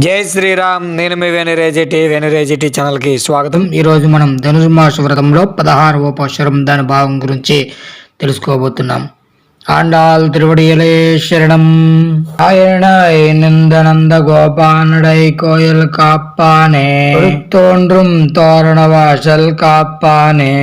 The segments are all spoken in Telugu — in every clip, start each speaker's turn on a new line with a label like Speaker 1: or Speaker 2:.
Speaker 1: జై శ్రీరామ్ నేను మీ వెనురేజిటి వెనరేజిటి ఛానల్కి స్వాగతం.
Speaker 2: ఈరోజు మనం ధనుర్మాస వ్రతంలో పదహారవ పశురం దాని భావం గురించి తెలుసుకోబోతున్నాం. ஆண்டாள் திருவடியிலே சரணம். ஆயனாய் நிந்தனந்த கோபானடை கோயில் காப்பானே. தோன்றும் தோரண வாசல் காப்பானே.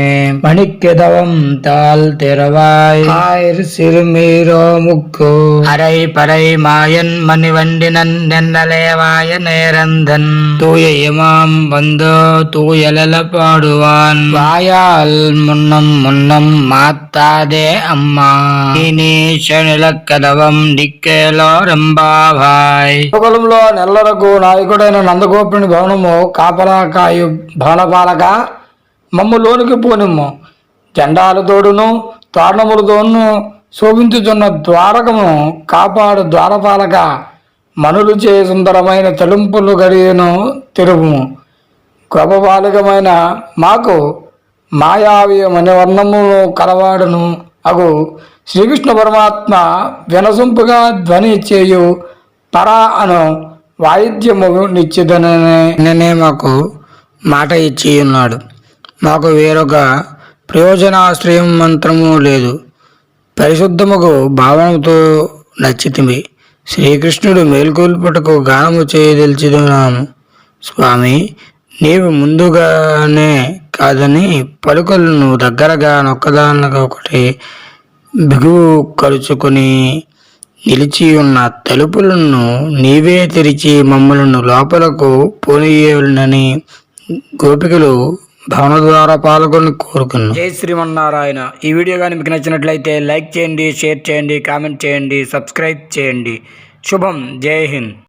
Speaker 2: மணிக்கிதவம் தாள் திறவாய். ஆயிர் சிறுமீரோ முக்கு. அரை பறை மாயன் மணிவண்டினன் நென்னலேவாய நேரந்தன். தூய இமாம் வந்தோ தூயலல பாடுவான். வாயால் முன்னம் முன்னம் மாத்தாதே அம்மா. நீ శనిలక్కదవం డిక్కేలో రంబాభాయ్
Speaker 1: నెల్లరకు నాయకుడైన నందగోపుని భవనము కాపలాకాయు భవనపాలక మమ్ము లోనికి పోనిమ్ము. జెండాల తోడును శోభించుచున్న ద్వారకము కాపాడు ద్వారపాలక మనులు చే సుందరమైన తలుంపులు గడియను తెరుపుము గొప్పపాలకమైన మాకు మాయావి మణివర్ణమును కలవాడును. అగు శ్రీకృష్ణ పరమాత్మ వినసొంపుగా ధ్వని చేయు పరా అను వాయిద్యము నిశ్చితననే మాకు మాట ఇచ్చి ఉన్నాడు మాకు వేరొక ప్రయోజనాశ్రయం మంత్రము లేదు పరిశుద్ధముకు భావనతో నచ్చితిమి శ్రీకృష్ణుడు మేల్కొల్పుటకు గానము చేయదలిచినాము స్వామి నీవు ముందుగానే కాదని పలుకలను దగ్గరగా నొక్కదానగా ఒకటి బిగువు కలుచుకొని నిలిచి ఉన్న తలుపులను నీవే తెరిచి మమ్మలను లోపలకు పోనీయనని గోపికలు భవన ద్వారా పాల్గొని కోరుకున్నాను జై శ్రీమన్నారాయణ. ఈ వీడియో కానీ మీకు నచ్చినట్లయితే లైక్ చేయండి షేర్ చేయండి కామెంట్ చేయండి సబ్స్క్రైబ్ చేయండి. శుభం. జై హింద్.